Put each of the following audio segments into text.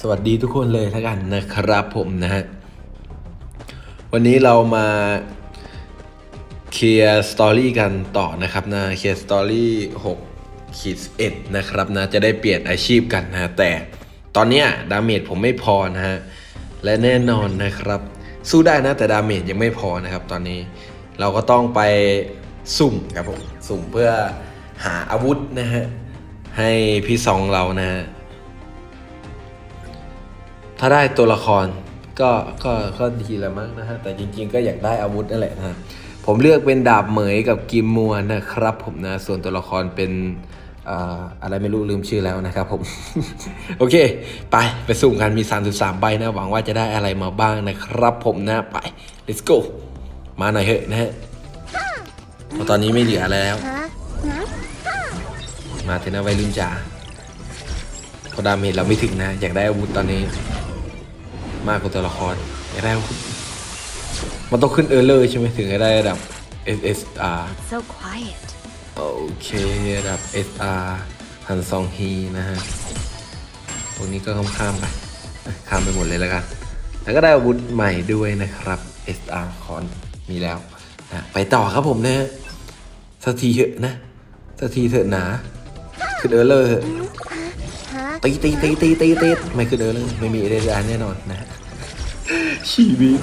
สวัสดีทุกคนเลยแล้วกันนะครับผมนะฮะ วันนี้เรามาเคลียร์สตอรี่กันต่อนะครับนะเคลียร์สตอรี่6ขีด11นะครับนะจะได้เปลี่ยนอาชีพกันนะแต่ตอนเนี้ยดาเมจผมไม่พอนะฮะ และแน่นอนนะครับ สู้ได้นะแต่ดาเมจยังไม่พอนะครับ ตอนนี้เราก็ต้องไปสุ่มครับผมสุ่มเพื่อหาอาวุธนะฮะให้พี่ซองเรานะฮะ ถ้าได้ตัวละครก็ก็ก็ดีแล้วมั้งนะฮะ แต่จริงๆก็อยากได้อาวุธนั่นแหละนะฮะผมเลือกเป็นดาบเหมยกับกิมมัวนะครับผมนะ ส่วนตัวละครเป็นอะไรไม่รู้ลืมชื่อแล้วนะครับผม โอเค ไปไปสุ่มกันมี 33 ใบนะ หวังว่าจะได้อะไรมาบ้างนะครับผมนะไป let's go มาหน่อยเถอะนะฮะเพราะตอนนี้ไม่เหลืออะไรแล้ว มาเถอะนะวัยรุ่นจ๋าเพราะดาเมจเราไม่ถึงนะ อยากได้อาวุธตอนนี้ มากกว่าตัวละครอยากได้อาวุธมันต้องขึ้นเออร์เลอร์ใช่ไหมถึงจะได้ระดับ SSR So quiet. โอเคระดับ SR ฮันซองฮีนะฮะพวกนี้ก็ข้ามข้ามๆไปข้ามไปหมดเลยแล้วกัน แล้วก็ได้อาวุธใหม่ด้วยนะครับ SR คอนมีแล้วนะไปต่อครับผมนะฮะสักทีเถอะนะสักทีเถอะหนาขึ้นเออร์เลอร์เถอะตีตีตีตีตีตีไม่ขึ้นเออร์เลอร์ไม่มีเอเดนแน่นอนนะ ชีวิต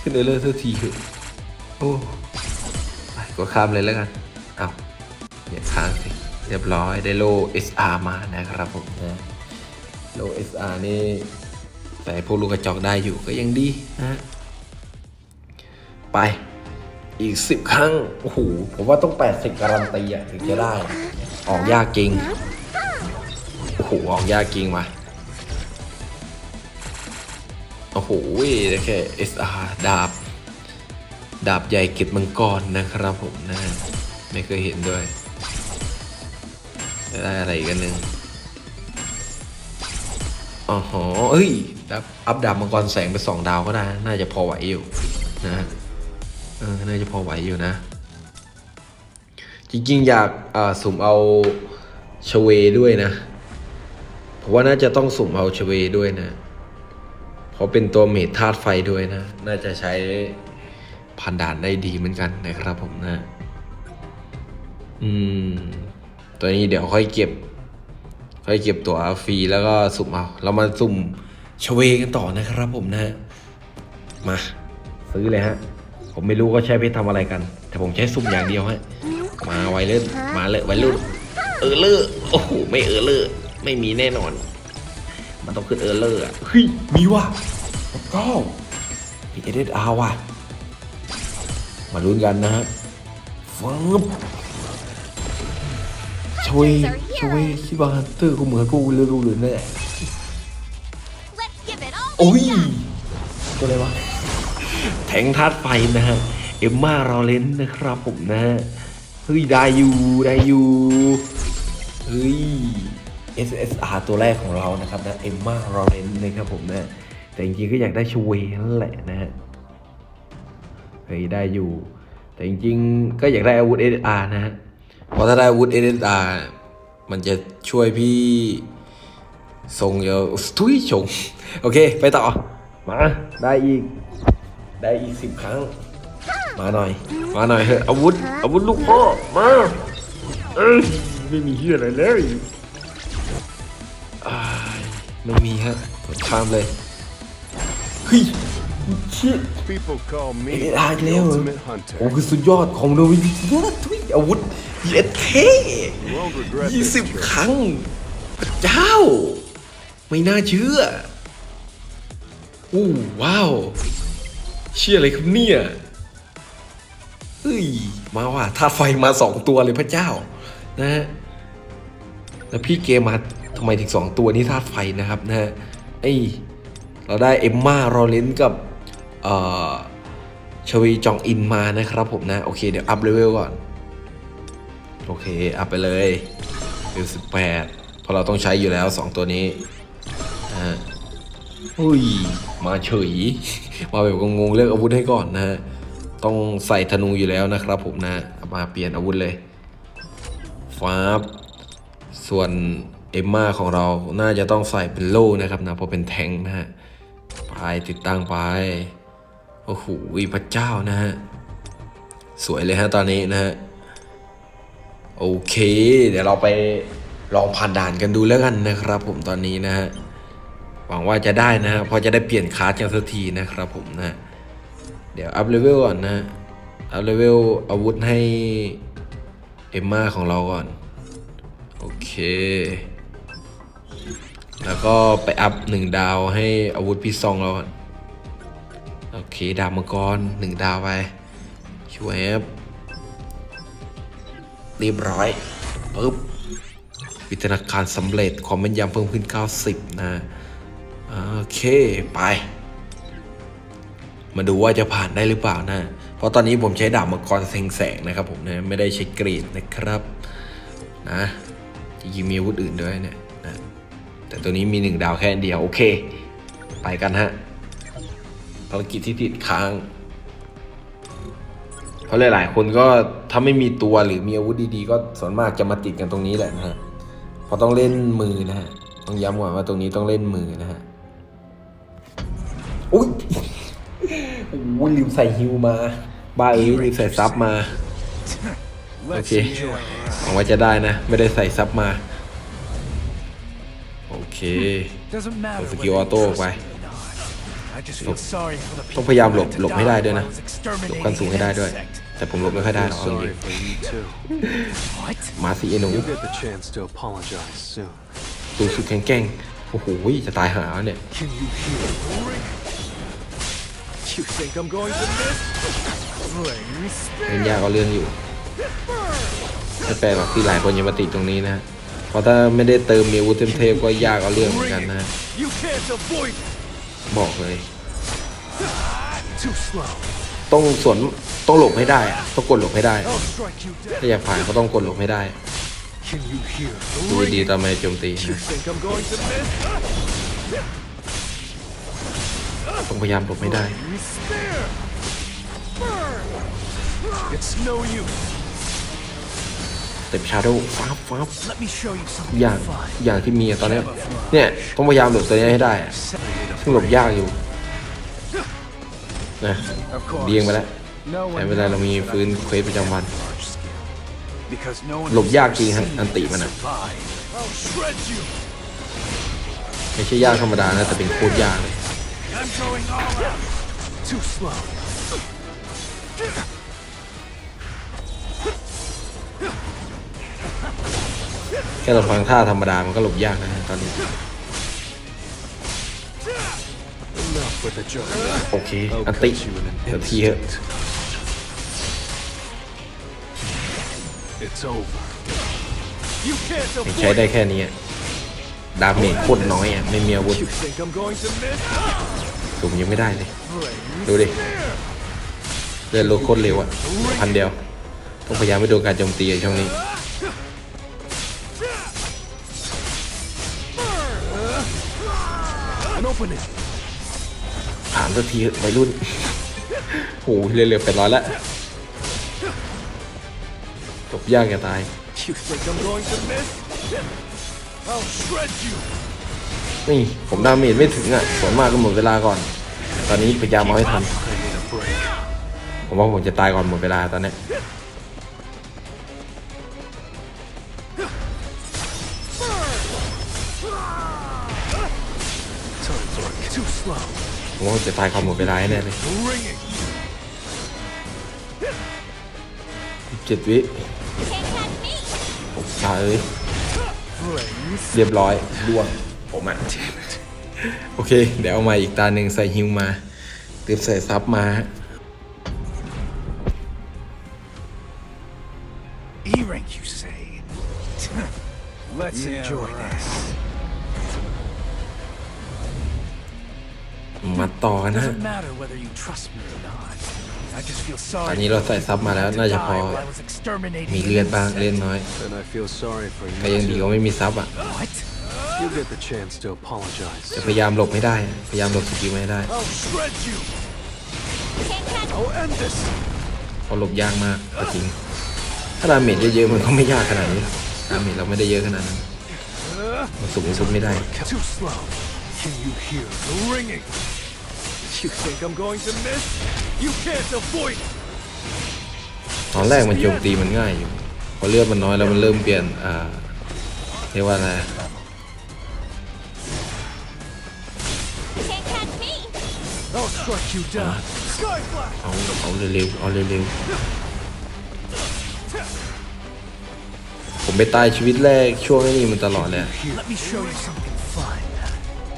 ขึ้นเอเลอร์สักทีเถอะโอ้ไปก็ข้ามเลยแล้วกันเอาอย่าค้างสิเรียบร้อยได้โล SR มานะครับผมนะโล SR นี่แต่พวกลูกกระจอกได้อยู่ก็ยังดีนะไปอีกสิบครั้ง โอ้โห ผมว่าต้อง 80 การันตีอะถึงจะได้ ออกยากจริง โอ้โห ออกยากจริงว่ะ โอ้โหแค่ SR ดาบ ดาบใหญ่เก็บมังกรนะครับผมนะไม่เคยเห็นด้วย ได้อะไรกันหนึ่งอ๋อหอเอ้ยดับอัพดาบมังกรแสงไปสองดาวก็ได้ น่าจะพอไหวอยู่นะเออน่าจะพอไหวอยู่นะ จริงๆ อยากอ่าสุ่มเอาชเวด้วยนะผมว่าน่าจะต้องสุ่มเอาชเวด้วยนะ เพราะเป็นตัวเมทธาตุไฟด้วยนะ น่าจะใช้พันด่านได้ดีเหมือนกันนะครับผมนะ อืม ตัวนี้เดี๋ยวค่อยเก็บ ค่อยเก็บตัวฟรีแล้วก็สุ่มเอา เรามาสุ่มชเวกันต่อนะครับผมนะ มา ซื้อเลยฮะ ผมไม่รู้ก็ใช้ไปทำอะไรกัน แต่ผมใช้สุ่มอย่างเดียวฮะ มาไวเล่นมาเลยไวรุ่นเออเลอโอ้โหไม่เออเลอไม่มีแน่นอน มันต้องขึ้นเออเลอร์อะเฮ้ยมีว่ะก็มีเอเดอาว่ะ มาลุ้นกันนะฮะฟับช่วยช่วยคิดว่าฮันเตอร์กูเหมือนกูเลยรู้หรือแน่ Let's give it all โอ้ยตัวอะไรวะแทงธาตุไฟนะฮะ เอ็มม่ารอเลนนะครับผมนะฮะ เฮ้ย ได้อยู่ ได้อยู่ เฮ้ย SSR ตัวแรกของเรานะครับนะเอ็มม่ารอเลนนะครับผมนะแต่จริงๆก็อยากได้ชเวนั่นแหละนะฮะเฮ้ยได้อยู่ แต่จริงๆก็อยากได้อาวุธ SSR นะฮะเพราะถ้าได้อาวุธ SSR มันจะช่วยพี่ทรงเยอะทุยชง โอเค ไปต่อ มา ได้อีก ได้อีกสิบครั้ง มาหน่อย มาหน่อยเถอะอาวุธ อาวุธลูกพ่อ มา เอ้ยไม่มีเฮียอะไรเลยอ้าย ไม่มีฮะกดข้ามเลยเฮ้ยชิด People call เอ็ me ดอาร์แล้ว the เหรอ ultimate hunter. โอ้คือสุดยอดของโนวิสุดยอดทุยอาวุธเย็ดเท่ You won't regret ยี่ this สิบ trip. ครั้งพระเจ้า ไม่น่าเชื่ออู้ว้าว เชื่ออะไรครับเนี่ยเฮ้ย มาว่ะธาตุไฟมาสองตัวเลยพระเจ้า นะฮะแล้วพี่เกมมา ทำไมถึงสองตัวนี้ธาตุไฟนะครับนะฮะไอเราได้เอมม่ารอเลนกับเอ่อชวีจองอินมานะครับผมนะ โอเค เดี๋ยวอัพเลเวลก่อน โอเค อัพไปเลยเป็นสิบแปดเพราะเราต้องใช้อยู่แล้วสองตัวนี้นะฮะอุ้ย มาเฉย มาแบบงงเลือกอาวุธให้ก่อนนะฮะ ต้องใส่ธนูอยู่แล้วนะครับผมนะ มาเปลี่ยนอาวุธเลยฟ้าบส่วน เอมมาของเราน่าจะต้องใส่เป็นโล่นะครับนะเพราะเป็นแทงค์นะฮะไปติดตั้งไปโอ้โหพระเจ้านะฮะสวยเลยฮะตอนนี้นะฮะโอเค เดี๋ยวเราไปลองผ่านด่านกันดูแล้วกันนะครับ ผมตอนนี้นะฮะหวังว่าจะได้นะฮะพอจะได้เปลี่ยนคลาสกันสักทีนะครับผมนะเดี๋ยวอัพเลเวลก่อนนะอัพเลเวลอาวุธให้เอมมาของเราก่อน โอเค แล้วก็ไปอัพหนึ่งดาวให้อาวุธพี่ซองเราโอเคดาบมังกรหนึ่งดาวไปช่วยครับเรียบร้อยปึ๊บวิทยาการสำเร็จความแม่นยำเพิ่มขึ้น 90 นะโอเคไป มาดูว่าจะผ่านได้หรือเปล่านะ เพราะตอนนี้ผมใช้ดาบมังกรเซ็งแสงนะครับผมนะไม่ได้ใช้กรีดนะครับนะจริงมีอาวุธอื่นด้วยเนี่ยนะ แต่ตัวนี้มีหนึ่งดาวแค่เดียว โอเค ไปกันฮะภารกิจที่ติดค้าง เพราะหลาย ๆ คนก็ถ้าไม่มีตัวหรือมีอาวุธดี ๆ ก็ส่วนมากจะมาติดกันตรงนี้แหละนะฮะพราะต้องเล่นมือนะฮะ ต้องย้ำก่อนว่าตรงนี้ต้องเล่นมือนะฮะอุ้ยโอ้ยลืมใส่ฮิวมาบ้าเอ้ยลืมใส่ซับมา Let's Okay. enjoy this. หวังว่าจะได้นะ ไม่ได้ใส่ซับมา เค Doesn't matter เอาส whether กิล you ออโต้ trust ไป me or not. I just feel sorry for the ต้อง people พยายามหลบ who had to หลบให้ได้ด้วย die นะ while I was หลบขั้นสูง exterminating ให้ได้ an ด้วย insect. แต่ผมหลบไม่ค่อยได้หรอกเอาจ Sorry ริง for you too. What? มาสิไอ้หนู You'll get the chance to apologize soon. ดูสุดแข็งแกร่งโอ้โหจะตายหาแล้วเนี่ย Can you hear it? You think I'm going to miss? Flame เล่นยากก็เรื่องอยู่ไม่แปลกหรอกที่หลายคนยังมาติดตรงนี้นะเพ ราะถ้าไม่ได้เติมมีอาวุธเทพๆก็ยากเอาเรื่องเหมือนกันนะ You can't avoid it. บอกเลย Too slow. ต้องสวนต้องหลบให้ได้อะต้องกดหลบให้ได้ I'll strike you dead. ถ้าอยากผ่านก็ต้องกดหลบให้ได้ Can you hear ดู the ดี ring? ตอนมาโจมตี You นะ think I'm going to miss? ต้องพยายามหลบให้ได้ ต็มชาโดว์ฟ้าบฟ้าบ Let me show you ทุก something อย่าง fun. ทุกอย่างที่มีอะตอนเนี้ยเนี่ยต้องพยายามหลบตัวนี้ให้ได้อะซึ่งหลบยากอยู่นะ Of course. เดียงไปแล้ว No แต่ one เวลาเรามี knows that ฟื้นเควสประจำวัน Large scale. Because no one หลบ has ยาก ever จริงฮะ seen อันติมัน me อะ survive. I'll shred you. ไม่ใช่ยากธรรมดานะแต่เป็นโคตรยากเลย ค่เราฟังท่าธรรมดา มันก็หลบยากนะตอนนี้ โอเค อันติ เดี๋ยวทีเถอะใช้ได้แค่นี้ดาเมจโคตรน้อยอะ ไม่มีอาวุธ You think I'm going to miss? สุ่มยังไม่ได้เลย ดูดิเดินรถโคตรเร็วอะ พันเดียว ต้องพยายามไม่โดนการโจมตีในช่วงนี้ An opening. ผ่านสักทีเถอะวัยรุ่นโหเร็วๆไปร้อยละจบยากจะตาย You think I'm going to miss? I'll shred you. นี่ผมดาเมจไม่ถึงอะส่วนมากก็หมดเวลาก่อน ตอนนี้พยายามเอาให้ทัน I need a break. ผมว่าผมจะตายก่อนหมดเวลาตอนเนี้ ผมว่าผมจะตายก่อนหมดเวลาแน่เลย Ringing. เจ็ดวิตายเอ้ย Flames. เรียบร้อยล่วงผมอะโอเค เดี๋ยวเอามาอีกตาหนึ่งใส่ฮิวมาเตรียมใส่ซับมาฮะ E-rank, you say? Let's Yeah, enjoy right. this. มาต่อกันนะ Doesn't matter whether you trust me or not. I just feel ตอน sorry. นี้เราใส่ซับมาแล้ว for น่าจะ die พอ while I was exterminating มี an เลือดบ้าง insect. เลือดน้อย And I feel sorry for แต่ยัง you ดีก too. ว่าไม่มีซับอะ What? You get the chance to apologize. จะพยายามหลบให้ได้ พยายามหลบสกิลไม่ให้ได้ I'll shred you. I'll end this. เพราะหลบยากมากก็จริง ถ้าดาเมจเยอะๆมันก็ไม่ยากขนาดนี้หรอกดาเมจเราไม่ได้เยอะขนาดนั้นมันสุ่มสุ่มไม่ได้ Too slow. Can you hear the ringing? You think I'm going to miss? You can't avoid it! ตอนแรกมันโจมตีมันง่ายอยู่พอเลือดมันน้อยแล้วมันเริ่มเปลี่ยนอ่าเรียกว่าอะไร Can't catch me! I'll strike you down. Sky Flash! เอาเอาเร็วๆเอาเร็วๆผมไปตายชีวิตแรกช่วงไอ้นี้มันตลอดเลยอะ Let me show you something fun.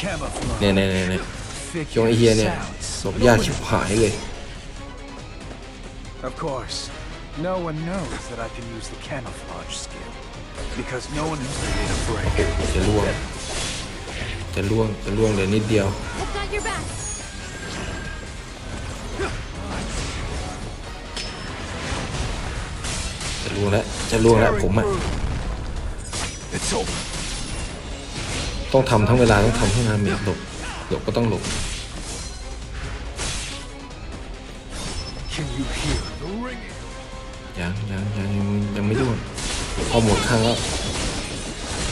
Camouflage. เนี่ยเนี่ยเนี่ยเนี่ย ช่วงไอ้เฮียเนี่ยศพยากชิบหายเลย Of course, no one knows that I can use the camouflage skill. Because no one has made a break. จะล่วง จะล่วง จะล่วงเหลือนิดเดียว I've got your back. จะล่วงแล้ว จะล่วงแล้วผมอะ It's over. ต้องทำทั้งเวลาต้องทำทั้งนานเมจหลบ หลบก็ต้องหลบ Can you hear the ringing? ยังยังยังยังยังไม่ล่วงเข้าหมดข้างแล้ว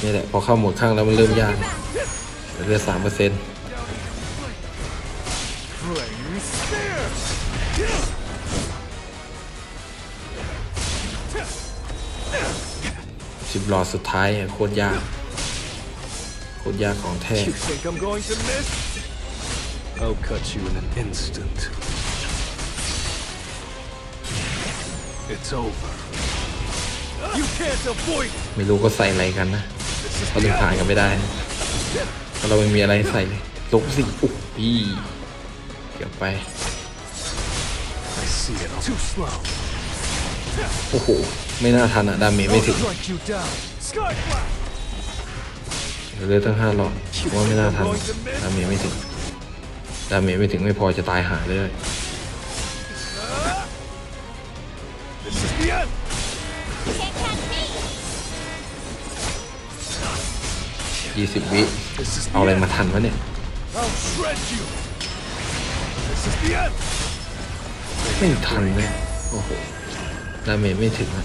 นี่แหละพอเข้าหมดข้างแล้วมันเริ่มยากเหลือสามเปอร์เซ็นต์ Flame Spear! สิบหลอดสุดท้ายอะโคตรยาก โคตรยากของแท้ You think I'm going to miss? I'll cut you in an instant. It's over. You can't avoid it! ไม่รู้ก็ใส่อะไรกันนะเขาถึงผ่านกันไม่ได้เพราะเราไม่มีอะไรใส่เลยลบสิอุ๊ยพี่เกือบไป I see it all. Too slow. โอ้โห ไม่น่าทันอะดาเมจไม่ I'll ถึง strike you down. Sky Flash! เหลือตั้งห้าหลอดว่าไม่น่าทันดาเมจไม่ถึงดาเมจไม่ถึงไม่พอจะตายหาเลยยี่สิบวิ เอาอะไรมาทันวะเนี่ยไม่ทันเลยโอ้โหดาเมจไม่ถึงอะ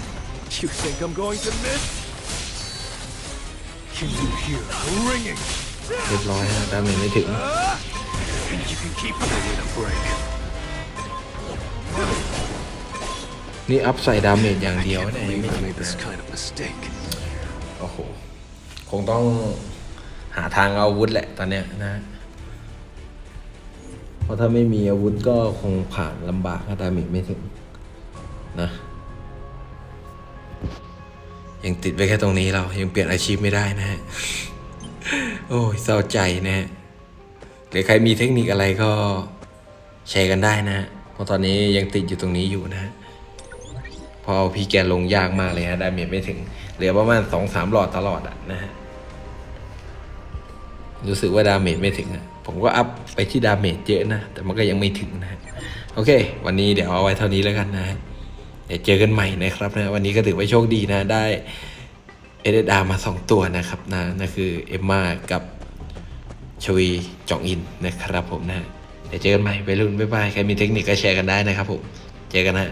เรียบร้อยฮะดาเมจไม่ถึง You can keep giving it a break. นี่อัพใส่ดาเมจอย่างเดียวเนี่ยยัง Believe ไม่ I ถึง made this kind of mistake. โอ้โห คงต้องหาทางเอาอาวุธแหละตอนเนี้ยนะ เพราะถ้าไม่มีอาวุธก็คงผ่านลำบากถ้าดาเมจไม่ถึงนะ ยังติดไว้แค่ตรงนี้เรายังเปลี่ยนอาชีพไม่ได้นะฮะ โอ้ยเศร้าใจนะฮะหรือใครมีเทคนิคอะไรก็แชร์กันได้นะฮะเพราะตอนนี้ยังติดอยู่ตรงนี้อยู่นะฮะพอเอาพี่แกนลงยากมากเลยฮะดาเมจไม่ถึง เหลือประมาณสองสามหลอดตลอดอะนะฮะรู้สึกว่าดาเมจไม่ถึงอะผมก็อัพไปที่ดาเมจเยอะนะ แต่มันก็ยังไม่ถึงนะฮะโอเค วันนี้เดี๋ยวเอาไว้เท่านี้แล้วกันนะฮะ เดี๋ยวเจอกันใหม่นะครับนะวันนี้ก็ถือว่าโชคดีนะได้เอเดดามาสองตัวนะครับนะนั่นคือเอมมากับชวีจองอินนะครับผมนะเดี๋ยวเจอกันใหม่ไปรุ่นบ๊ายบายใครมีเทคนิคก็แชร์กันได้นะครับผมเจอกันนะ